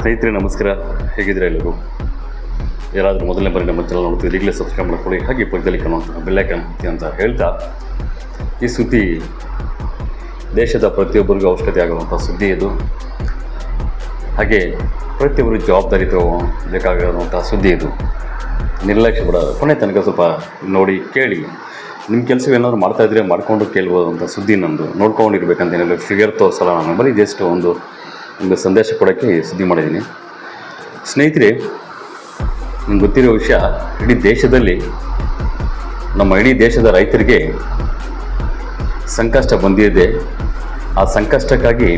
ಸ್ನೇಹಿತರೆ, ನಮಸ್ಕಾರ. ಹೇಗಿದ್ರೆ ಎಲ್ಲರೂ? ಯಾರಾದರೂ ಮೊದಲನೇ ಬಾರಿ ನಮ್ಮ ಚಾನಲ್ ನೋಡ್ತೀವಿ ಈಗಲೇ ಸಬ್ಸ್ಕ್ರೈಬ್ ಮಾಡ್ಕೊಳ್ಳಿ. ಹಾಗೆ ಪಕ್ಕದಲ್ಲಿ ಬೆಲ್ಲೈಕನ್ ಕಾಣುತ್ತೆ ಅಂತ ಹೇಳ್ತಾ, ಈ ಸುದ್ದಿ ದೇಶದ ಪ್ರತಿಯೊಬ್ಬರಿಗೂ ಅವಶ್ಯಕತೆ ಆಗುವಂಥ ಸುದ್ದಿ ಇದು. ಹಾಗೆ ಪ್ರತಿಯೊಬ್ಬರು ಜವಾಬ್ದಾರಿ ತಗೋಬೇಕಾಗಿರುವಂಥ ಸುದ್ದಿ ಇದು. ನಿರ್ಲಕ್ಷ್ಯ ಬಿಡ ಕೊನೆ ತನಕ ಸ್ವಲ್ಪ ನೋಡಿ, ಕೇಳಿ. ನಿಮ್ಮ ಕೆಲಸವೇನಾದ್ರು ಮಾಡ್ತಾ ಇದ್ರೆ ಮಾಡ್ಕೊಂಡು ಕೇಳ್ಬೋದು ಅಂತ ಸುದ್ದಿ ನಂದು. ನೋಡ್ಕೊಂಡಿರ್ಬೇಕಂತ ಏನಾದರೂ ಫಿಗರ್ ತೋರಿಸಲ್ಲ ನಾನು. ಬರೀ ಜಸ್ಟ್ ಒಂದು ಒಂದು ಸಂದೇಶ ಕೊಡೋಕ್ಕೆ ಸುದ್ದಿ ಮಾಡಿದ್ದೀನಿ. ಸ್ನೇಹಿತರೆ, ನಿಮ್ಗೆ ಗೊತ್ತಿರೋ ವಿಷಯ, ಇಡೀ ದೇಶದಲ್ಲಿ ನಮ್ಮ ಇಡೀ ದೇಶದ ರೈತರಿಗೆ ಸಂಕಷ್ಟ ಬಂದಿದೆ. ಆ ಸಂಕಷ್ಟಕ್ಕಾಗಿ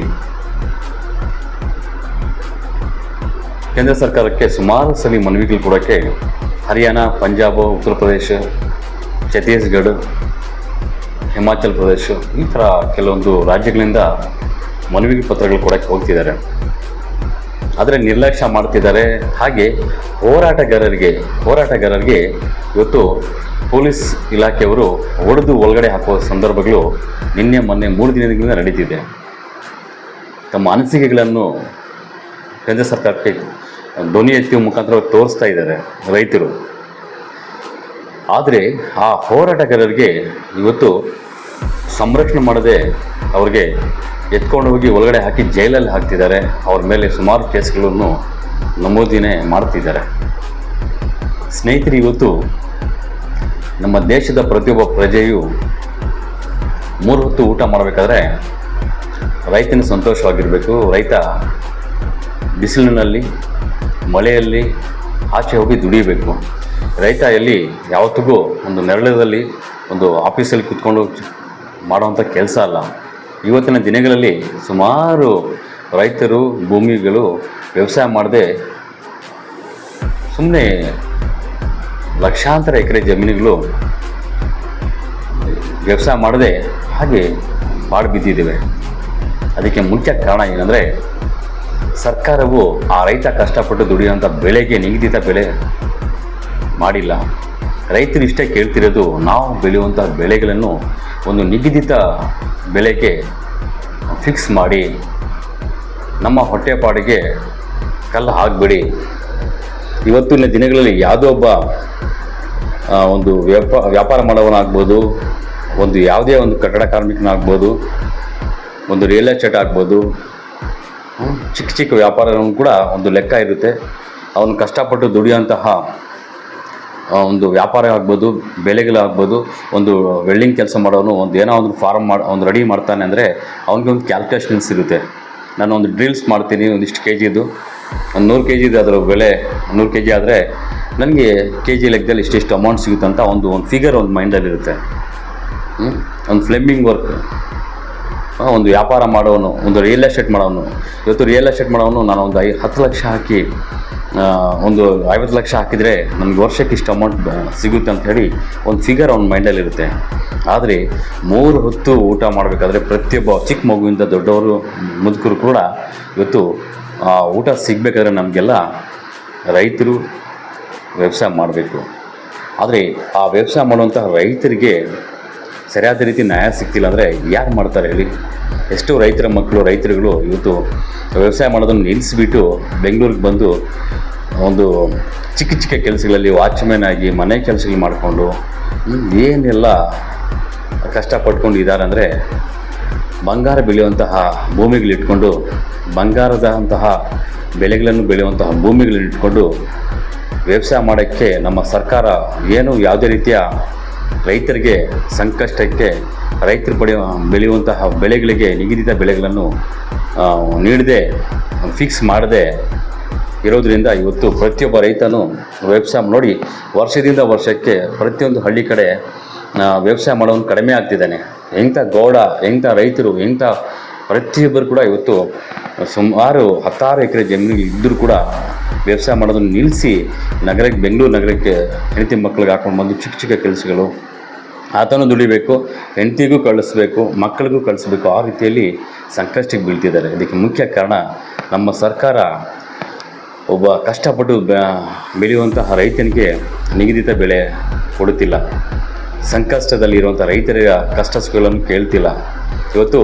ಕೇಂದ್ರ ಸರ್ಕಾರಕ್ಕೆ ಸುಮಾರು ಸಲ ಮನವಿಗಳು ಕೊಡೋಕ್ಕೆ ಹರಿಯಾಣ, ಪಂಜಾಬ್, ಉತ್ತರ ಪ್ರದೇಶ, ಛತ್ತೀಸ್ಗಢ, ಹಿಮಾಚಲ್ ಪ್ರದೇಶ ಈ ಥರ ಕೆಲವೊಂದು ರಾಜ್ಯಗಳಿಂದ ಮನವಿ ಪತ್ರಗಳು ಕೊಡಕ್ಕೆ ಹೋಗ್ತಿದ್ದಾರೆ. ಆದರೆ ನಿರ್ಲಕ್ಷ್ಯ ಮಾಡ್ತಿದ್ದಾರೆ. ಹಾಗೆ ಹೋರಾಟಗಾರರಿಗೆ ಹೋರಾಟಗಾರರಿಗೆ ಇವತ್ತು ಪೊಲೀಸ್ ಇಲಾಖೆಯವರು ಹೊಡೆದು ಒಳಗಡೆ ಹಾಕುವ ಸಂದರ್ಭಗಳು ನಿನ್ನೆ, ಮೊನ್ನೆ ಮೂರು ದಿನದಿಂದ ನಡೀತಿದೆ. ತಮ್ಮ ಅನಿಸಿಕೆಗಳನ್ನು ಕೇಂದ್ರ ಸರ್ಕಾರಕ್ಕೆ ಧ್ವನಿ ಎತ್ತಿ ಮುಖಾಂತರ ತೋರಿಸ್ತಾ ಇದ್ದಾರೆ ರೈತರು. ಆದರೆ ಆ ಹೋರಾಟಗಾರರಿಗೆ ಇವತ್ತು ಸಂರಕ್ಷಣೆ ಮಾಡದೆ ಅವ್ರಿಗೆ ಎತ್ಕೊಂಡು ಹೋಗಿ ಒಳಗಡೆ ಹಾಕಿ ಜೈಲಲ್ಲಿ ಹಾಕ್ತಿದ್ದಾರೆ. ಅವ್ರ ಮೇಲೆ ಸುಮಾರು ಕೇಸ್ಗಳನ್ನು ನಮೂದಿನೇ ಮಾಡ್ತಿದ್ದಾರೆ. ಸ್ನೇಹಿತರು, ಇವತ್ತು ನಮ್ಮ ದೇಶದ ಪ್ರತಿಯೊಬ್ಬ ಪ್ರಜೆಯು ಮೂರು ಹೊತ್ತು ಊಟ ಮಾಡಬೇಕಾದ್ರೆ ರೈತನ ಸಂತೋಷವಾಗಿರಬೇಕು. ರೈತ ಬಿಸಿಲಿನಲ್ಲಿ, ಮಳೆಯಲ್ಲಿ ಆಚೆ ಹೋಗಿ ದುಡಿಬೇಕು. ರೈತ ಎಲ್ಲಿ ಯಾವತ್ತಿಗೂ ಒಂದು ನೆರಳದಲ್ಲಿ ಒಂದು ಆಫೀಸಲ್ಲಿ ಕೂತ್ಕೊಂಡು ಮಾಡುವಂಥ ಕೆಲಸ ಅಲ್ಲ. ಇವತ್ತಿನ ದಿನಗಳಲ್ಲಿ ಸುಮಾರು ರೈತರು, ಭೂಮಿಗಳು ವ್ಯವಸಾಯ ಮಾಡದೆ ಸುಮ್ಮನೆ ಲಕ್ಷಾಂತರ ಎಕರೆ ಜಮೀನುಗಳು ವ್ಯವಸಾಯ ಮಾಡದೆ ಹಾಗೆ ಬಾಡು ಬಿದ್ದಿದ್ದೇವೆ ಅದಕ್ಕೆ ಮುಖ್ಯ ಕಾರಣ ಏನಂದರೆ, ಸರ್ಕಾರವು ಆ ರೈತ ಕಷ್ಟಪಟ್ಟು ದುಡಿಯುವಂಥ ಬೆಳೆಗೆ ನಿಗದಿತ ಬೆಲೆ ಮಾಡಿಲ್ಲ. ರೈತರು ಇಷ್ಟೇ ಕೇಳ್ತಿರೋದು, ನಾವು ಬೆಳೆಯುವಂಥ ಬೆಳೆಗಳನ್ನು ಒಂದು ನಿಗದಿತ ಬೆಲೆಗೆ ಫಿಕ್ಸ್ ಮಾಡಿ ನಮ್ಮ ಹೊಟ್ಟೆಪಾಡಿಗೆ ಕಲ್ಲು ಹಾಕಬೇಡಿ. ಇವತ್ತಿನ ದಿನಗಳಲ್ಲಿ ಯಾವುದೋ ಒಬ್ಬ ಒಂದು ವ್ಯಾಪ, ವ್ಯಾಪಾರ ಮಾಡೋವನಾಗ್ಬೋದು, ಒಂದು ಯಾವುದೇ ಒಂದು ಕಟ್ಟಡ ಕಾರ್ಮಿಕನಾಗ್ಬೋದು, ಒಂದು ರಿಯಲ್ ಎಸ್ಟೇಟ್ ಆಗ್ಬೋದು ಚಿಕ್ಕ ಚಿಕ್ಕ ವ್ಯಾಪಾರವನ್ನು ಕೂಡ ಒಂದು ಲೆಕ್ಕ ಇರುತ್ತೆ. ಅವನು ಕಷ್ಟಪಟ್ಟು ದುಡಿಯುವಂತಹ ಒಂದು ವ್ಯಾಪಾರ ಆಗ್ಬೋದು, ಬೆಳೆಗಳಾಗ್ಬೋದು, ಒಂದು ವೆಲ್ಡಿಂಗ್ ಕೆಲಸ ಮಾಡೋನು ಒಂದು ಏನೋ ಒಂದು ಫಾರ್ಮ್ ಮಾಡಿ, ಒಂದು ರೆಡಿ ಮಾಡ್ತಾನೆ ಅಂದರೆ ಅವನಿಗೆ ಒಂದು ಕ್ಯಾಲ್ಕುಲೇಷನ್ಸ್ ಇರುತ್ತೆ. ನಾನು ಒಂದು ಡ್ರಿಲ್ಸ್ ಮಾಡ್ತೀನಿ, ಒಂದಿಷ್ಟು ಕೆ ಜಿದು ಒಂದು ನೂರು ಕೆ ಜಿದು ಅದರ ಬೆಲೆ ನೂರು ಕೆ ಜಿ ಆದರೆ ನನಗೆ ಕೆ ಜಿ ಲೆಕ್ಕದಲ್ಲಿ ಇಷ್ಟಿಷ್ಟು ಅಮೌಂಟ್ ಸಿಗುತ್ತೆ ಅಂತ ಒಂದು ಒಂದು ಫಿಗರ್ ಒಂದು ಮೈಂಡಲ್ಲಿರುತ್ತೆ ಒಂದು ಫ್ಲೆಮ್ಮಿಂಗ್ ವರ್ಕ್ ಒಂದು ವ್ಯಾಪಾರ ಮಾಡೋನು, ಒಂದು ರಿಯಲ್ ಎಸ್ಟೇಟ್ ಮಾಡೋನು. ಇವತ್ತು ರಿಯಲ್ ಎಸ್ಟೇಟ್ ಮಾಡೋನು ನಾನು ಒಂದು ಐ, ಹತ್ತು ಲಕ್ಷ ಹಾಕಿ ಒಂದು ಐವತ್ತು ಲಕ್ಷ ಹಾಕಿದರೆ ನಮಗೆ ವರ್ಷಕ್ಕೆ ಇಷ್ಟು ಅಮೌಂಟ್ ಸಿಗುತ್ತೆ ಅಂತ ಹೇಳಿ ಒಂದು ಫಿಗರ್ ಅವ್ನ ಮೈಂಡಲ್ಲಿರುತ್ತೆ ಆದರೆ ಮೂರು ಹೊತ್ತು ಊಟ ಮಾಡಬೇಕಾದ್ರೆ ಪ್ರತಿಯೊಬ್ಬ ಚಿಕ್ಕ ಮಗುವಿಂದ ದೊಡ್ಡವರು, ಮುದುಕರು ಕೂಡ ಇವತ್ತು, ಆ, ಊಟ ಸಿಗಬೇಕಾದ್ರೆ ನಮಗೆಲ್ಲ ರೈತರು ವ್ಯವಸಾಯ ಮಾಡಬೇಕು. ಆದರೆ ಆ ವ್ಯವಸಾಯ ಮಾಡುವಂತಹ ರೈತರಿಗೆ ಸರಿಯಾದ ರೀತಿ ನ್ಯಾಯ ಸಿಗ್ತಿಲ್ಲ ಅಂದರೆ ಯಾರು ಮಾಡ್ತಾರೆ ಹೇಳಿ? ಎಷ್ಟೋ ರೈತರ ಮಕ್ಕಳು, ರೈತರುಗಳು ಇವತ್ತು ವ್ಯವಸಾಯ ಮಾಡೋದನ್ನು ನಿಲ್ಲಿಸಿಬಿಟ್ಟು ಬೆಂಗಳೂರಿಗೆ ಬಂದು ಒಂದು ಚಿಕ್ಕ ಚಿಕ್ಕ ಕೆಲಸಗಳಲ್ಲಿ ವಾಚ್ಮ್ಯಾನ್ ಆಗಿ ಮನೆ ಕೆಲಸಗಳು ಮಾಡಿಕೊಂಡು ಏನೆಲ್ಲ ಕಷ್ಟಪಟ್ಕೊಂಡು ಇದ್ದಾರೆ ಅಂದರೆ ಬಂಗಾರ ಬೆಳೆಯುವಂತಹ ಭೂಮಿಗಳಿಟ್ಕೊಂಡು ಬಂಗಾರದಂತಹ ಬೆಳೆಗಳನ್ನು ಬೆಳೆಯುವಂತಹ ಭೂಮಿಗಳನ್ನಿಟ್ಕೊಂಡು ವ್ಯವಸಾಯ ಮಾಡೋಕ್ಕೆ ನಮ್ಮ ಸರ್ಕಾರ ಏನು ಯಾವುದೇ ರೀತಿಯ ರೈತರಿಗೆ ಸಂಕಷ್ಟಕ್ಕೆ ರೈತರು ಪಡೆಯುವ ಬೆಳೆಯುವಂತಹ ಬೆಳೆಗಳಿಗೆ ನಿಗದಿತ ಬೆಳೆಗಳನ್ನು ನೀಡದೆ ಫಿಕ್ಸ್ ಮಾಡದೆ ಇರೋದರಿಂದ ಇವತ್ತು ಪ್ರತಿಯೊಬ್ಬ ರೈತನು ವ್ಯವಸಾಯ ನೋಡಿ ವರ್ಷದಿಂದ ವರ್ಷಕ್ಕೆ ಪ್ರತಿಯೊಂದು ಹಳ್ಳಿ ಕಡೆ ವ್ಯವಸಾಯ ಮಾಡೋನು ಕಡಿಮೆ ಆಗ್ತಿದ್ದಾನೆ. ಎಂಥ ಗೌಡ, ಎಂಥ ರೈತರು, ಎಂಥ ಪ್ರತಿಯೊಬ್ಬರು ಕೂಡ ಇವತ್ತು ಸುಮಾರು ಹತ್ತಾರು ಎಕರೆ ಜಮೀನು ಇದ್ದರೂ ಕೂಡ ವ್ಯವಸಾಯ ಮಾಡೋದನ್ನು ನಿಲ್ಲಿಸಿ ನಗರಕ್ಕೆ, ಬೆಂಗಳೂರು ನಗರಕ್ಕೆ ಹೆಂಡತಿ ಮಕ್ಕಳಿಗೆ ಹಾಕೊಂಡು ಬಂದು ಚಿಕ್ಕ ಚಿಕ್ಕ ಕೆಲಸಗಳು ಆತನೂ ದುಡಿಬೇಕು, ಹೆಂಡತಿಗೂ ಕಳಿಸ್ಬೇಕು, ಮಕ್ಕಳಿಗೂ ಕಳಿಸ್ಬೇಕು, ಆ ರೀತಿಯಲ್ಲಿ ಸಂಕಷ್ಟಕ್ಕೆ ಬೀಳ್ತಿದ್ದಾರೆ. ಇದಕ್ಕೆ ಮುಖ್ಯ ಕಾರಣ ನಮ್ಮ ಸರ್ಕಾರ ಒಬ್ಬ ಕಷ್ಟಪಟ್ಟು ಬೆಳೆಯುವಂತಹ ರೈತನಿಗೆ ನಿಗದಿತ ಬೆಲೆ ಕೊಡುತ್ತಿಲ್ಲ. ಸಂಕಷ್ಟದಲ್ಲಿರುವಂಥ ರೈತರ ಕಷ್ಟ ಸುಖಗಳನ್ನು ಕೇಳ್ತಿಲ್ಲ. ಇವತ್ತು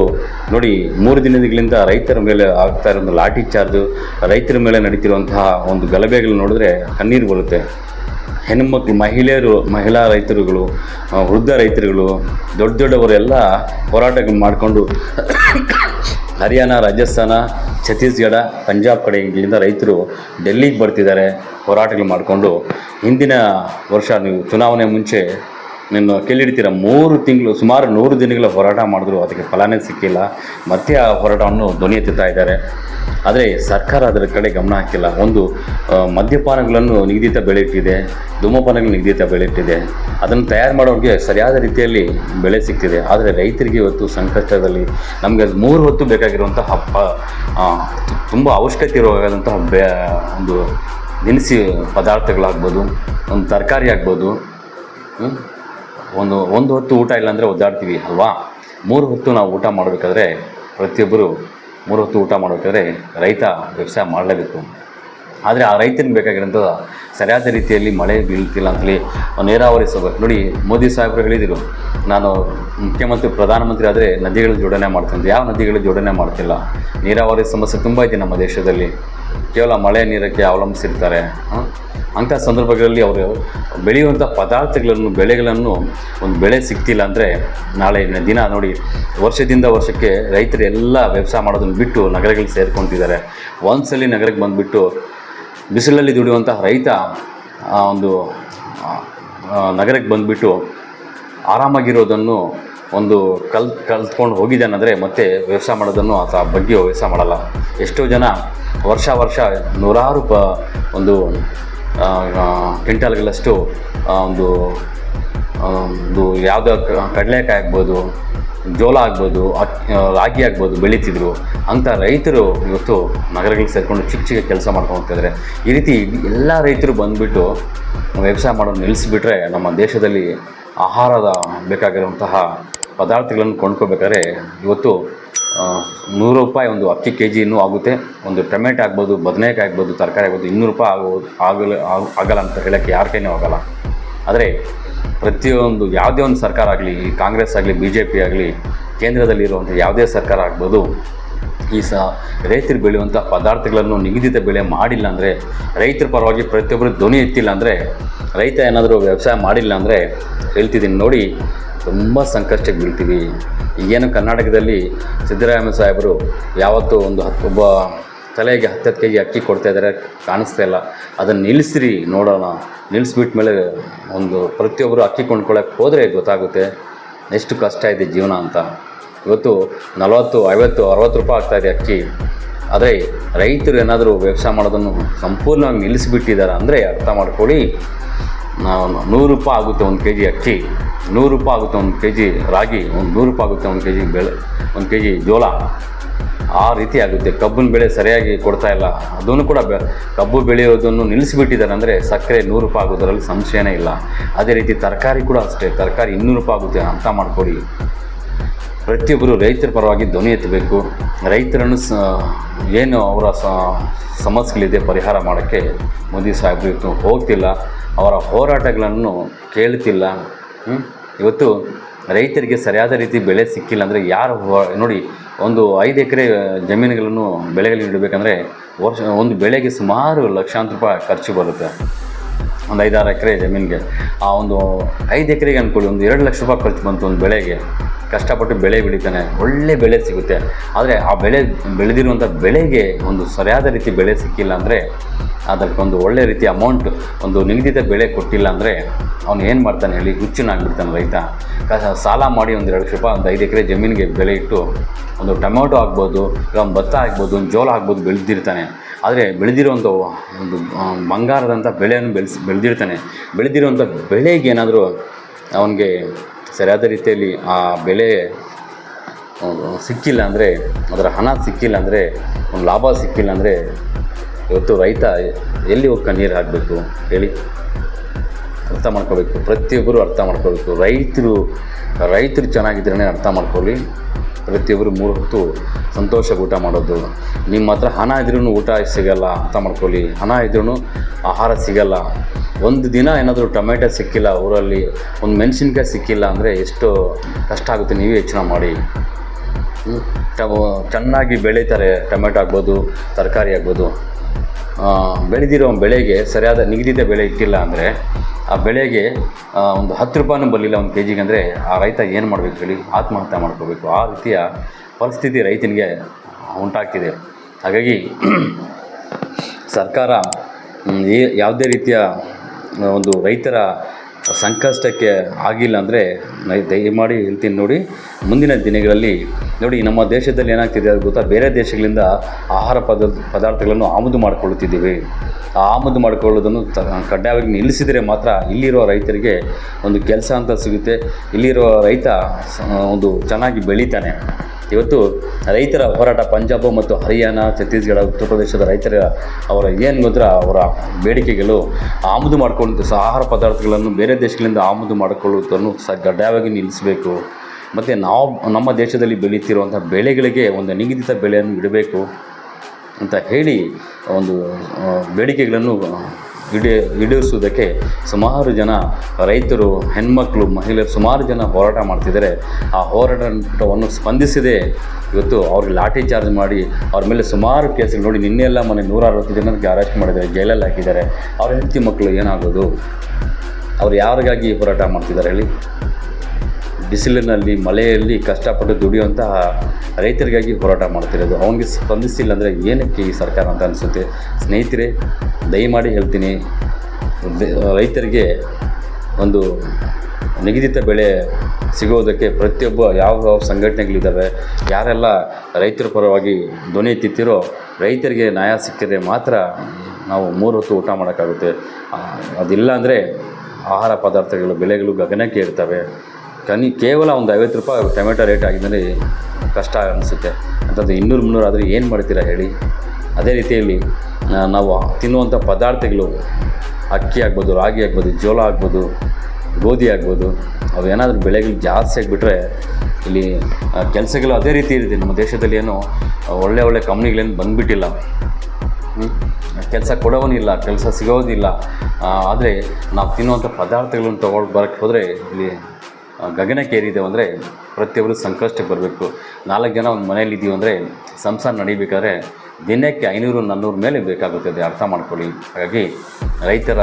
ನೋಡಿ, ಮೂರು ದಿನಗಳಿಂದ ರೈತರ ಮೇಲೆ ಆಗ್ತಾ ಇರೋ ಲಾಠಿ ಚಾರ್ಜು, ರೈತರ ಮೇಲೆ ನಡೀತಿರುವಂತಹ ಒಂದು ಗಲಭೆಗಳು ನೋಡಿದ್ರೆ ಕಣ್ಣೀರು ಬರುತ್ತೆ. ಹೆಣ್ಮಕ್ಳು, ಮಹಿಳೆಯರು, ಮಹಿಳಾ ರೈತರುಗಳು ವೃದ್ಧ ರೈತರುಗಳು, ದೊಡ್ಡ ದೊಡ್ಡವರೆಲ್ಲ ಹೋರಾಟಗಳು ಮಾಡಿಕೊಂಡು ಹರಿಯಾಣ, ರಾಜಸ್ಥಾನ, ಛತ್ತೀಸ್ಗಢ, ಪಂಜಾಬ್ ಕಡೆಯಿಂದ ರೈತರು ಡೆಲ್ಲಿಗೆ ಬರ್ತಿದ್ದಾರೆ. ಹೋರಾಟಗಳು ಮಾಡಿಕೊಂಡು ಹಿಂದಿನ ವರ್ಷ ನೀವು ಚುನಾವಣೆ ಮುಂಚೆ ನಿನ್ನ ಕೇಳಿಡ್ತೀರ? ಮೂರು ತಿಂಗಳು, ಸುಮಾರು ನೂರು ದಿನಗಳ ಹೋರಾಟ ಮಾಡಿದ್ರು. ಅದಕ್ಕೆ ಫಲನೇ ಸಿಕ್ಕಿಲ್ಲ. ಮತ್ತೆ ಆ ಹೋರಾಟವನ್ನು ಧ್ವನಿ ಎತ್ತುತ್ತಾ ಇದ್ದಾರೆ. ಆದರೆ ಸರ್ಕಾರ ಅದರ ಕಡೆ ಗಮನ ಹಾಕಿಲ್ಲ. ಒಂದು ಮದ್ಯಪಾನಗಳನ್ನು ನಿಗದಿತ ಬೆಳೆ ಇಟ್ಟಿದೆ ಧೂಮಪಾನಗಳು ನಿಗದಿತ ಬೆಳೆ ಇಟ್ಟಿದೆ ಅದನ್ನು ತಯಾರು ಮಾಡೋರಿಗೆ ಸರಿಯಾದ ರೀತಿಯಲ್ಲಿ ಬೆಳೆ ಸಿಗ್ತಿದೆ. ಆದರೆ ರೈತರಿಗೆ ಇವತ್ತು ಸಂಕಷ್ಟದಲ್ಲಿ ನಮಗೆ ಮೂರು ಹೊತ್ತು ಬೇಕಾಗಿರುವಂಥ ಹಬ್ಬ ತುಂಬ ಅವಶ್ಯಕತೆ ಇರುವಂತಹ ಬೆ, ಒಂದು ದಿನಸಿ ಪದಾರ್ಥಗಳಾಗ್ಬೋದು, ಒಂದು ತರಕಾರಿ ಆಗ್ಬೋದು, ಹ್ಮ್? ಒಂದು ಒಂದು ಹೊತ್ತು ಊಟ ಇಲ್ಲಾಂದರೆ ಒದ್ದಾಡ್ತೀವಿ, ಅಲ್ವಾ? ಮೂರು ಹೊತ್ತು ನಾವು ಊಟ ಮಾಡಬೇಕಾದ್ರೆ ಪ್ರತಿಯೊಬ್ಬರು ಮೂರು ಹೊತ್ತು ಊಟ ಮಾಡಬೇಕಾದ್ರೆ ರೈತ ವ್ಯವಸಾಯ ಮಾಡಲೇಬೇಕು. ಆದರೆ ಆ ರೈತನಿಗೆ ಬೇಕಾಗಿರೋಂಥ ಸರಿಯಾದ ರೀತಿಯಲ್ಲಿ ಮಳೆ ಬೀಳ್ತಿಲ್ಲ ಅಂತೇಳಿ ನೀರಾವರಿ ಸಭೆ. ನೋಡಿ, ಮೋದಿ ಸಾಹೇಬರು ಹೇಳಿದರು, ನಾನು ಮುಖ್ಯಮಂತ್ರಿ, ಪ್ರಧಾನಮಂತ್ರಿ ಆದರೆ ನದಿಗಳ ಜೋಡಣೆ ಮಾಡ್ತೀನಿ ಯಾವ ನದಿಗಳ ಜೋಡಣೆ ಮಾಡ್ತಿಲ್ಲ? ನೀರಾವರಿ ಸಮಸ್ಯೆ ತುಂಬ ಇದೆ ನಮ್ಮ ದೇಶದಲ್ಲಿ. ಕೇವಲ ಮಳೆ ನೀರಕ್ಕೆ ಅವಲಂಬಿಸಿರ್ತಾರೆ? ಅಂಥ ಸಂದರ್ಭಗಳಲ್ಲಿ ಅವರು ಬೆಳೆಯುವಂಥ ಪದಾರ್ಥಗಳನ್ನು, ಬೆಳೆಗಳನ್ನು ಒಂದು ಬೆಳೆ ಸಿಗ್ತಿಲ್ಲ ಅಂದರೆ ನಾಳೆ ದಿನ ನೋಡಿ, ವರ್ಷದಿಂದ ವರ್ಷಕ್ಕೆ ರೈತರು ಎಲ್ಲ ವ್ಯವಸಾಯ ಮಾಡೋದನ್ನು ಬಿಟ್ಟು ನಗರಗಳಿಗೆ ಸೇರ್ಕೊತಿದ್ದಾರೆ. ಒಂದ್ಸಲಿ ನಗರಕ್ಕೆ ಬಂದುಬಿಟ್ಟು ಬಿಸಿಲಲ್ಲಿ ದುಡಿಯುವಂತಹ ರೈತ, ಆ, ಒಂದು ನಗರಕ್ಕೆ ಬಂದುಬಿಟ್ಟು ಆರಾಮಾಗಿರೋದನ್ನು ಒಂದು ಕಲ್, ಕಲ್ತ್ಕೊಂಡು ಹೋಗಿದ್ದಾನಂದರೆ ಮತ್ತೆ ವ್ಯವಸಾಯ ಮಾಡೋದನ್ನು ಆತ ಬಗ್ಗೆ ವ್ಯವಸಾಯ ಮಾಡಲ್ಲ. ಎಷ್ಟೋ ಜನ ವರ್ಷ ವರ್ಷ ನೂರಾರು ಪ, ಒಂದು ಕ್ವಿಂಟಲ್ಗಳಷ್ಟು ಒಂದು ಒಂದು ಯಾವುದೋ ಕಡಲೆಕಾಯಿ ಆಗ್ಬೋದು ಜೋಳ ಆಗ್ಬೋದು ರಾಗಿ ಆಗ್ಬೋದು ಬೆಳೀತಿದ್ರು, ಅಂಥ ರೈತರು ಇವತ್ತು ನಗರಗಳಿಗೆ ಸೇರಿಕೊಂಡು ಚಿಕ್ಕ ಚಿಕ್ಕ ಕೆಲಸ ಮಾಡ್ಕೊಂಡು ಈ ರೀತಿ ಎಲ್ಲ ರೈತರು ಬಂದುಬಿಟ್ಟು ವ್ಯವಸಾಯ ಮಾಡೋದು ನಿಲ್ಲಿಸಿಬಿಟ್ರೆ ನಮ್ಮ ದೇಶದಲ್ಲಿ ಆಹಾರದ ಬೇಕಾಗಿರುವಂತಹ ಪದಾರ್ಥಗಳನ್ನು ಕೊಂಡ್ಕೋಬೇಕಾದ್ರೆ ಇವತ್ತು ನೂರು ರೂಪಾಯಿ ಒಂದು ಅಕ್ಕಿ ಕೆ ಜಿ ಇನ್ನೂ ಆಗುತ್ತೆ. ಒಂದು ಟೊಮೆಟೊ ಆಗ್ಬೋದು, ಬದನೆಕಾಯಿ ಆಗ್ಬೋದು, ತರಕಾರಿ ಆಗ್ಬೋದು, ಇನ್ನೂರು ರೂಪಾಯಿ ಆಗೋ ಆಗಲ್ಲ ಆಗ್- ಆಗಲ್ಲ ಅಂತ ಹೇಳೋಕ್ಕೆ ಯಾರ ಕೈನೂ ಆಗಲ್ಲ. ಆದರೆ ಪ್ರತಿಯೊಂದು ಯಾವುದೇ ಒಂದು ಸರ್ಕಾರ ಆಗಲಿ ಕಾಂಗ್ರೆಸ್ ಆಗಲಿ ಬಿ ಜೆ ಪಿ ಆಗಲಿ ಕೇಂದ್ರದಲ್ಲಿರುವಂಥ ಯಾವುದೇ ಸರ್ಕಾರ ಆಗ್ಬೋದು, ಈ ಸಹ ರೈತರು ಬೆಳೆಯುವಂಥ ಪದಾರ್ಥಗಳನ್ನು ನಿಗದಿತ ಬೆಳೆ ಮಾಡಿಲ್ಲ ಅಂದರೆ, ರೈತರ ಪರವಾಗಿ ಪ್ರತಿಯೊಬ್ಬರು ಧ್ವನಿ ಎತ್ತಿಲ್ಲ ಅಂದರೆ, ರೈತ ಏನಾದರೂ ವ್ಯವಸಾಯ ಮಾಡಿಲ್ಲ ಅಂದರೆ, ಹೇಳ್ತಿದ್ದೀನಿ ನೋಡಿ, ತುಂಬ ಸಂಕಷ್ಟಕ್ಕೆ ಬೀಳ್ತೀವಿ. ಈಗೇನು ಕರ್ನಾಟಕದಲ್ಲಿ ಸಿದ್ದರಾಮಯ್ಯ ಸಾಹೇಬರು ಯಾವತ್ತೂ ಒಂದು ಹತ್ತು, ಒಬ್ಬ ತಲೆಗೆ ಹತ್ತತ್ತು ಕೆ ಜಿ ಅಕ್ಕಿ ಕೊಡ್ತಾ ಇದ್ದಾರೆ ಕಾಣಿಸ್ತಾ ಇಲ್ಲ. ಅದನ್ನು ನಿಲ್ಲಿಸ್ರಿ, ನೋಡೋಣ. ನಿಲ್ಲಿಸ್ಬಿಟ್ಟ ಮೇಲೆ ಒಂದು ಪ್ರತಿಯೊಬ್ಬರು ಅಕ್ಕಿ ಕೊಂಡ್ಕೊಳ್ಳೋಕೆ ಹೋದರೆ ಗೊತ್ತಾಗುತ್ತೆ ಎಷ್ಟು ಕಷ್ಟ ಇದೆ ಜೀವನ ಅಂತ. ಇವತ್ತು ನಲವತ್ತು, ಐವತ್ತು, ಅರವತ್ತು ರೂಪಾಯಿ ಆಗ್ತಾಯಿದೆ ಅಕ್ಕಿ. ಆದರೆ ರೈತರು ಏನಾದರೂ ವ್ಯವಸಾಯ ಮಾಡೋದನ್ನು ಸಂಪೂರ್ಣವಾಗಿ ನಿಲ್ಲಿಸಿಬಿಟ್ಟಿದ್ದಾರೆ ಅಂದರೆ ಅರ್ಥ ಮಾಡ್ಕೊಳ್ಳಿ, ನಾವು ನೂರು ರೂಪಾಯಿ ಆಗುತ್ತೆ ಒಂದು ಕೆ ಜಿ ಅಕ್ಕಿ. ನೂರು ರೂಪಾಯಿ ಆಗುತ್ತೆ ಒಂದು ಕೆ ಜಿ ರಾಗಿ, ಒಂದು ನೂರು ರೂಪಾಯಿ ಆಗುತ್ತೆ ಒಂದು ಕೆ ಜಿ ಬೆಳೆ, ಒಂದು ಕೆ ಜಿ ಜೋಳ. ಆ ರೀತಿ ಆಗುತ್ತೆ. ಕಬ್ಬಿನ ಬೆಳೆ ಸರಿಯಾಗಿ ಕೊಡ್ತಾ ಇಲ್ಲ. ಅದನ್ನು ಕೂಡ ಕಬ್ಬು ಬೆಳೆಯೋದನ್ನು ನಿಲ್ಲಿಸಿಬಿಟ್ಟಿದ್ದಾರೆ ಅಂದರೆ ಸಕ್ಕರೆ ನೂರು ರೂಪಾಯಿ ಆಗೋದರಲ್ಲಿ ಸಂಶಯನೇ ಇಲ್ಲ. ಅದೇ ರೀತಿ ತರಕಾರಿ ಕೂಡ ಅಷ್ಟೇ. ತರಕಾರಿ ಇನ್ನೂರು ರೂಪಾಯಿ ಆಗುತ್ತೆ. ಅಂತ ಮಾಡಿಕೊಡಿ. ಪ್ರತಿಯೊಬ್ಬರು ರೈತರ ಪರವಾಗಿ ಧ್ವನಿ ಎತ್ತಬೇಕು. ರೈತರನ್ನು ಸ ಏನು ಅವರ ಸಮಸ್ಯೆಗಳಿದೆ ಪರಿಹಾರ ಮಾಡೋಕ್ಕೆ ಮೋದಿ ಸಾಹೇಬರು ಹೋಗ್ತಿಲ್ಲ. ಅವರ ಹೋರಾಟಗಳನ್ನು ಕೇಳ್ತಿಲ್ಲ? ಇವತ್ತು ರೈತರಿಗೆ ಸರಿಯಾದ ರೀತಿ ಬೆಳೆ ಸಿಕ್ಕಿಲ್ಲ ಅಂದರೆ ಯಾರು ನೋಡಿ, ಒಂದು ಐದು ಎಕರೆ ಜಮೀನುಗಳನ್ನು ಬೆಳೆಗಳಿಗೆ ಇಡಬೇಕಂದ್ರೆ ವರ್ಷ, ಒಂದು ಬೆಳೆಗೆ ಸುಮಾರು ಲಕ್ಷಾಂತರ ರೂಪಾಯಿ ಖರ್ಚು ಬರುತ್ತೆ. ಒಂದು ಐದಾರು ಎಕರೆ ಜಮೀನಿಗೆ. ಆ ಒಂದು ಐದು ಎಕರೆಗೆ ಅಂದ್ಕೊಳ್ಳಿ ಒಂದು ಎರಡು ಲಕ್ಷ ರೂಪಾಯಿ ಖರ್ಚು ಬಂತು ಒಂದು ಬೆಳೆಗೆ. ಕಷ್ಟಪಟ್ಟು ಬೆಳೆ ಬೆಳಿತಾನೆ, ಒಳ್ಳೆ ಬೆಳೆ ಸಿಗುತ್ತೆ. ಆದರೆ ಆ ಬೆಳೆ ಬೆಳೆದಿರುವಂಥ ಬೆಳೆಗೆ ಒಂದು ಸರಿಯಾದ ರೀತಿ ಬೆಳೆ ಸಿಕ್ಕಿಲ್ಲ ಅಂದರೆ ಅದಕ್ಕೊಂದು ಒಳ್ಳೆ ರೀತಿ ಅಮೌಂಟ್ ಒಂದು ನಿಗದಿತ ಬೆಳೆ ಕೊಟ್ಟಿಲ್ಲ ಅಂದರೆ ಅವನು ಏನು ಮಾಡ್ತಾನೆ ಹೇಳಿ ಹುಚ್ಚನಾಗ್ಬಿಡ್ತಾನೆ ರೈತ. ಕಸ ಸಾಲ ಮಾಡಿ ಒಂದು ಎರಡು ರೂಪಾಯಿ ಒಂದು ಐದು ಎಕರೆ ಜಮೀನಿಗೆ ಬೆಳೆ ಇಟ್ಟು ಒಂದು ಟೊಮೊಟೊ ಆಗ್ಬೋದು, ಇಲ್ಲ ಒಂದು ಭತ್ತ ಆಗ್ಬೋದು, ಒಂದು ಜೋಳ ಆಗ್ಬೋದು ಬೆಳೆದಿರ್ತಾನೆ. ಆದರೆ ಬೆಳೆದಿರುವಂಥ ಒಂದು ಬಂಗಾರದಂಥ ಬೆಳೆಯನ್ನು ಬೆಳೆಸಿ, ಬೆಳೆದಿರ್ತಾನೆ. ಬೆಳೆದಿರುವಂಥ ಬೆಳೆಗೆ ಏನಾದರೂ ಅವನಿಗೆ ಸರಿಯಾದ ರೀತಿಯಲ್ಲಿ ಆ ಬೆಳೆ ಸಿಕ್ಕಿಲ್ಲ ಅಂದರೆ, ಅದರ ಹಣ ಸಿಕ್ಕಿಲ್ಲ ಅಂದರೆ, ಒಂದು ಲಾಭ ಸಿಕ್ಕಿಲ್ಲ ಅಂದರೆ ಇವತ್ತು ರೈತ ಎಲ್ಲಿ ಹೋಗಿ ಕಣ್ಣೀರು ಹಾಕಬೇಕು? ಹೇಳಿ. ಅರ್ಥ ಮಾಡ್ಕೋಬೇಕು. ಪ್ರತಿಯೊಬ್ಬರು ಅರ್ಥ ಮಾಡ್ಕೋಬೇಕು. ರೈತರು ರೈತರು ಚೆನ್ನಾಗಿದ್ರೇ ಅರ್ಥ ಮಾಡ್ಕೊಳ್ಳಿ. ಪ್ರತಿಯೊಬ್ಬರು ಮೂರು ಹೊತ್ತು ಸಂತೋಷ ಊಟ ಮಾಡೋದು. ನಿಮ್ಮ ಹತ್ರ ಹಣ ಇದ್ರೂ ಊಟ ಸಿಗಲ್ಲ, ಅರ್ಥ ಮಾಡ್ಕೊಳ್ಳಿ. ಹಣ ಇದ್ರೂ ಆಹಾರ ಸಿಗಲ್ಲ. ಒಂದು ದಿನ ಏನಾದರೂ ಟೊಮೆಟೊ ಸಿಕ್ಕಿಲ್ಲ ಊರಲ್ಲಿ, ಒಂದು ಮೆಣಸಿನ್ಕಾಯಿ ಸಿಕ್ಕಿಲ್ಲ ಅಂದರೆ ಎಷ್ಟು ಕಷ್ಟ ಆಗುತ್ತೆ, ನೀವೇ ಯೋಚನೆ ಮಾಡಿ. ಚೆನ್ನಾಗಿ ಬೆಳೀತಾರೆ, ಟೊಮೆಟೊ ಆಗ್ಬೋದು, ತರಕಾರಿ ಆಗ್ಬೋದು. ಬೆಳೆದಿರೋ ಬೆಳೆಗೆ ಸರಿಯಾದ ನಿಗದಿತ ಬೆಳೆ ಇಟ್ಟಿಲ್ಲ ಅಂದರೆ ಆ ಬೆಳೆಗೆ ಒಂದು ಹತ್ತು ರೂಪಾಯಿನೂ ಬರಲಿಲ್ಲ, ಒಂದು ಕೆ ಜಿಗೆ ಅಂದರೆ ಆ ರೈತ ಏನು ಮಾಡಬೇಕು ಹೇಳಿ, ಆತ್ಮಹತ್ಯೆ ಮಾಡ್ಕೋಬೇಕು. ಆ ರೀತಿಯ ಪರಿಸ್ಥಿತಿ ರೈತನಿಗೆ ಉಂಟಾಗ್ತಿದೆ. ಹಾಗಾಗಿ ಸರ್ಕಾರ ಯಾವುದೇ ರೀತಿಯ ಒಂದು ರೈತರ ಸಂಕಷ್ಟಕ್ಕೆ ಆಗಿಲ್ಲ ಅಂದರೆ ದಯಮಾಡಿ ಹೇಳ್ತೀನಿ ನೋಡಿ. ಮುಂದಿನ ದಿನಗಳಲ್ಲಿ ನೋಡಿ, ನಮ್ಮ ದೇಶದಲ್ಲಿ ಏನಾಗ್ತಿದೆ ಅದು ಗೊತ್ತಾ? ಬೇರೆ ದೇಶಗಳಿಂದ ಆಹಾರ ಪದ ಪದಾರ್ಥಗಳನ್ನು ಆಮದು ಮಾಡಿಕೊಳ್ಳುತ್ತಿದ್ದೀವಿ. ಆಮದು ಮಾಡಿಕೊಳ್ಳೋದನ್ನು ತ ಕಡ್ಡಾಯವಾಗಿ ನಿಲ್ಲಿಸಿದರೆ ಮಾತ್ರ ಇಲ್ಲಿರುವ ರೈತರಿಗೆ ಒಂದು ಕೆಲಸ ಅಂತ ಸಿಗುತ್ತೆ. ಇಲ್ಲಿರುವ ರೈತ ಒಂದು ಚೆನ್ನಾಗಿ ಬೆಳೀತಾನೆ. ಇವತ್ತು ರೈತರ ಹೋರಾಟ ಪಂಜಾಬ್ ಮತ್ತು ಹರಿಯಾಣ, ಛತ್ತೀಸ್ಗಢ, ಉತ್ತರ ಪ್ರದೇಶದ ರೈತರ ಅವರ ಏನು ಗೊತ್ತರ ಅವರ ಬೇಡಿಕೆಗಳು ಆಮದು ಸಹ ಆಹಾರ ಪದಾರ್ಥಗಳನ್ನು ಬೇರೆ ದೇಶಗಳಿಂದ ಆಮದು ಮಾಡಿಕೊಳ್ಳುವುದನ್ನು ಸಹ ಕಡ್ಡಾಯವಾಗಿ ನಿಲ್ಲಿಸಬೇಕು. ಮತ್ತು ನಾವು, ನಮ್ಮ ದೇಶದಲ್ಲಿ ಬೆಳೀತಿರುವಂಥ ಬೆಳೆಗಳಿಗೆ ಒಂದು ನಿಗದಿತ ಬೆಲೆಯನ್ನು ಇಡಬೇಕು ಅಂತ ಹೇಳಿ ಒಂದು ಬೇಡಿಕೆಗಳನ್ನು ಈಡೇ ಈಡೇರಿಸುವುದಕ್ಕೆ ಸುಮಾರು ಜನ ರೈತರು, ಹೆಣ್ಮಕ್ಳು, ಮಹಿಳೆಯರು ಸುಮಾರು ಜನ ಹೋರಾಟ ಮಾಡ್ತಿದ್ದಾರೆ. ಆ ಹೋರಾಟವನ್ನು ಸ್ಪಂದಿಸಿದೆ ಇವತ್ತು ಅವ್ರಿಗೆ ಲಾಠಿ ಚಾರ್ಜ್ ಮಾಡಿ ಅವ್ರ ಮೇಲೆ ಸುಮಾರು ಕೇಸ್ಗಳು ನೋಡಿ ನಿನ್ನೆಲ್ಲ ಮನೆ ನೂರ ಅರವತ್ತು ಜನಕ್ಕೆ ಅರೆಸ್ಟ್ ಮಾಡಿದ್ದಾರೆ, ಜೈಲಲ್ಲಿ ಹಾಕಿದ್ದಾರೆ. ಅವ್ರ ಹೆಂಡತಿ ಮಕ್ಕಳು ಏನಾಗೋದು? ಅವ್ರು ಯಾರಿಗಾಗಿ ಹೋರಾಟ ಮಾಡ್ತಿದ್ದಾರೆ ಹೇಳಿ? ಬಿಸಿಲಿನಲ್ಲಿ, ಮಳೆಯಲ್ಲಿ ಕಷ್ಟಪಟ್ಟು ದುಡಿಯುವಂತಹ ರೈತರಿಗಾಗಿ ಹೋರಾಟ ಮಾಡ್ತಿರೋದು. ಅವನಿಗೆ ಸ್ಪಂದಿಸಿಲ್ಲ ಅಂದರೆ ಏನಕ್ಕೆ ಈ ಸರ್ಕಾರ ಅಂತ ಅನಿಸುತ್ತೆ? ಸ್ನೇಹಿತರೆ, ದಯಮಾಡಿ ಹೇಳ್ತೀನಿ. ರೈತರಿಗೆ ಒಂದು ನಿಗದಿತ ಬೆಳೆ ಸಿಗೋದಕ್ಕೆ ಪ್ರತಿಯೊಬ್ಬ ಯಾವ ಯಾವ ಸಂಘಟನೆಗಳಿದ್ದಾವೆ, ಯಾರೆಲ್ಲ ರೈತರ ಪರವಾಗಿ ಧ್ವನಿ ಎತ್ತಿತ್ತಿರೋ ರೈತರಿಗೆ ನ್ಯಾಯ ಸಿಕ್ಕಿದ್ರೆ ಮಾತ್ರ ನಾವು ಮೂರು ಹೊತ್ತು ಊಟ ಮಾಡೋಕ್ಕಾಗುತ್ತೆ. ಅದಿಲ್ಲ ಅಂದರೆ ಆಹಾರ ಪದಾರ್ಥಗಳು ಬೆಲೆಗಳು ಗಗನಕ್ಕೆ ಇರ್ತವೆ ಕನಿ ಕೇವಲ ಒಂದು ಐವತ್ತು ರೂಪಾಯಿ ಟೊಮೆಟೊ ರೇಟ್ ಆಗಿದ್ದರೆ ಕಷ್ಟ ಅನಿಸುತ್ತೆ. ಅಂತಂದು ಇನ್ನೂರು ಮುನ್ನೂರು ಆದರೆ ಏನು ಮಾಡ್ತೀರಾ ಹೇಳಿ. ಅದೇ ರೀತಿಯಲ್ಲಿ ನಾವು ತಿನ್ನುವಂಥ ಪದಾರ್ಥಗಳು, ಅಕ್ಕಿ ಆಗ್ಬೋದು, ರಾಗಿ ಆಗ್ಬೋದು, ಜೋಳ ಆಗ್ಬೋದು, ಗೋಧಿ ಆಗ್ಬೋದು, ಅವು ಏನಾದರೂ ಬೆಳೆಗಳು ಜಾಸ್ತಿ ಆಗಿಬಿಟ್ರೆ ಇಲ್ಲಿ ಕೆಲಸಗಳು ಅದೇ ರೀತಿ ಇರುತ್ತೆ. ನಮ್ಮ ದೇಶದಲ್ಲಿ ಏನು, ಒಳ್ಳೆ ಒಳ್ಳೆ ಕಂಪ್ನಿಗಳೇನು ಬಂದುಬಿಟ್ಟಿಲ್ಲ. ಕೆಲಸ ಕೊಡೋವನಿಲ್ಲ ಕೆಲಸ ಸಿಗೋದಿಲ್ಲ ಆದರೆ ನಾವು ತಿನ್ನುವಂಥ ಪದಾರ್ಥಗಳನ್ನು ತೊಗೊಂಡು ಬರೋಕ್ಕೆ ಹೋದರೆ ಇಲ್ಲಿ ಆ, ಗಗನಕ್ಕೆ ಏರಿದ್ದೇವೆ ಅಂದರೆ ಪ್ರತಿಯೊಬ್ಬರು ಸಂಕಷ್ಟಕ್ಕೆ ಬರಬೇಕು. ನಾಲ್ಕು ಜನ ಒಂದು ಮನೇಲಿ ಇದ್ದೀವಿ ಅಂದರೆ ಸಂಸಾರ ನಡಿಬೇಕಾದ್ರೆ ದಿನಕ್ಕೆ ಐನೂರು ನಾನ್ನೂರು ಮೇಲೆ ಬೇಕಾಗುತ್ತದೆ. ಅರ್ಥ ಮಾಡ್ಕೊಳ್ಳಿ. ಹಾಗಾಗಿ ರೈತರ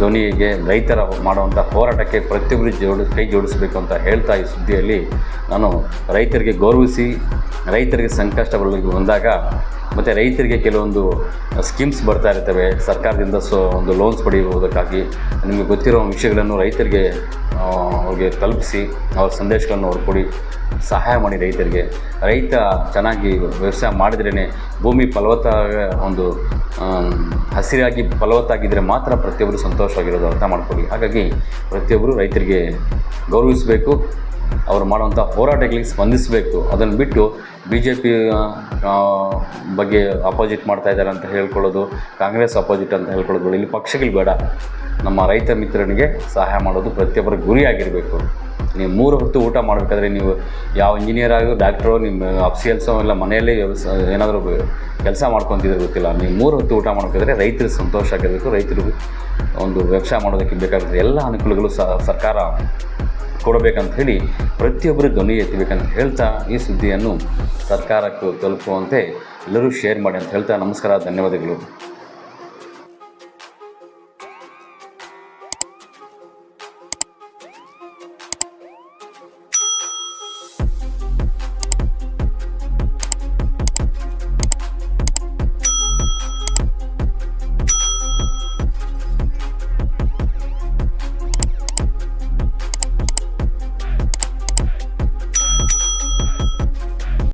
ಧ್ವನಿಗೆ, ರೈತರ ಮಾಡುವಂಥ ಹೋರಾಟಕ್ಕೆ ಪ್ರತಿಯೊಬ್ಬರು ಜೋಡಿ, ಕೈ ಜೋಡಿಸಬೇಕು ಅಂತ ಹೇಳ್ತಾ ಈ ಸುದ್ದಿಯಲ್ಲಿ ನಾನು ರೈತರಿಗೆ ಗೌರವಿಸಿ, ರೈತರಿಗೆ ಸಂಕಷ್ಟ ಬರಲಿಕ್ಕೆ ಬಂದಾಗ ಮತ್ತು ರೈತರಿಗೆ ಕೆಲವೊಂದು ಸ್ಕೀಮ್ಸ್ ಬರ್ತಾ ಇರ್ತವೆ. ಸರ್ಕಾರದಿಂದ ಸೊ ಒಂದು ಲೋನ್ಸ್ ಪಡೆಯುವುದಕ್ಕಾಗಿ ನಿಮಗೆ ಗೊತ್ತಿರೋ ವಿಷಯಗಳನ್ನು ರೈತರಿಗೆ ಅವ್ರಿಗೆ ತಲುಪಿಸಿ, ಅವ್ರ ಸಂದೇಶಗಳನ್ನು ಅವ್ರು ಕೊಡಿ, ಸಹಾಯ ಮಾಡಿ ರೈತರಿಗೆ. ರೈತ ಚೆನ್ನಾಗಿ ವ್ಯವಸಾಯ ಮಾಡಿದ್ರೇ ಭೂಮಿ ಫಲವತ್ತ ಒಂದು ಹಸಿರಾಗಿ ಫಲವತ್ತಾಗಿದ್ದರೆ ಮಾತ್ರ ಪ್ರತಿಯೊಬ್ಬರು ಸಂತೋಷವಾಗಿರೋದು ಅರ್ಥ ಮಾಡ್ಕೊಳ್ಳಿ. ಹಾಗಾಗಿ ಪ್ರತಿಯೊಬ್ಬರು ರೈತರಿಗೆ ಗೌರವಿಸಬೇಕು, ಅವರು ಮಾಡುವಂಥ ಹೋರಾಟಗಳಿಗೆ ಸ್ಪಂದಿಸಬೇಕು. ಅದನ್ನು ಬಿಟ್ಟು ಬಿ ಜೆ ಪಿ ಬಗ್ಗೆ ಅಪೋಸಿಟ್ ಮಾಡ್ತಾ ಇದ್ದಾರೆ ಅಂತ ಹೇಳ್ಕೊಳ್ಳೋದು, ಕಾಂಗ್ರೆಸ್ ಅಪೋಸಿಟ್ ಅಂತ ಹೇಳ್ಕೊಳ್ಳೋದು, ಇಲ್ಲಿ ಪಕ್ಷಗಳು ಬೇಡ. ನಮ್ಮ ರೈತ ಮಿತ್ರನಿಗೆ ಸಹಾಯ ಮಾಡೋದು ಪ್ರತಿಯೊಬ್ಬರ ಗುರಿಯಾಗಿರಬೇಕು. ನೀವು ಮೂರು ಹೊತ್ತು ಊಟ ಮಾಡಬೇಕಾದ್ರೆ ನೀವು ಯಾವ ಇಂಜಿನಿಯರ್ ಆಗೋ ಡಾಕ್ಟ್ರು ನಿಮ್ಮ ಅಫ್ಸಿಯಲ್ಸೋ ಇಲ್ಲ ಮನೆಯಲ್ಲೇ ಏನಾದರೂ ಕೆಲಸ ಮಾಡ್ಕೊತಿದ್ರೆ ಗೊತ್ತಿಲ್ಲ. ನೀವು ಮೂರು ಹೊತ್ತು ಊಟ ಮಾಡಬೇಕಾದ್ರೆ ರೈತರು ಸಂತೋಷ ಆಗಿರಬೇಕು. ರೈತರು ಒಂದು ವ್ಯವಸಾಯ ಮಾಡೋದಕ್ಕೆ ಬೇಕಾದ ಎಲ್ಲ ಅನುಕೂಲಗಳು ಸರ್ಕಾರ ಕೊಡಬೇಕಂತ ಹೇಳಿ ಪ್ರತಿಯೊಬ್ಬರು ಧ್ವನಿ ಎತ್ತಬೇಕಂತ ಹೇಳ್ತಾ ಈ ಸುದ್ದಿಯನ್ನು ಸರ್ಕಾರಕ್ಕೂ ತಲುಪುವಂತೆ ಎಲ್ಲರೂ ಶೇರ್ ಮಾಡಿ ಅಂತ ಹೇಳ್ತಾ ನಮಸ್ಕಾರ, ಧನ್ಯವಾದಗಳು.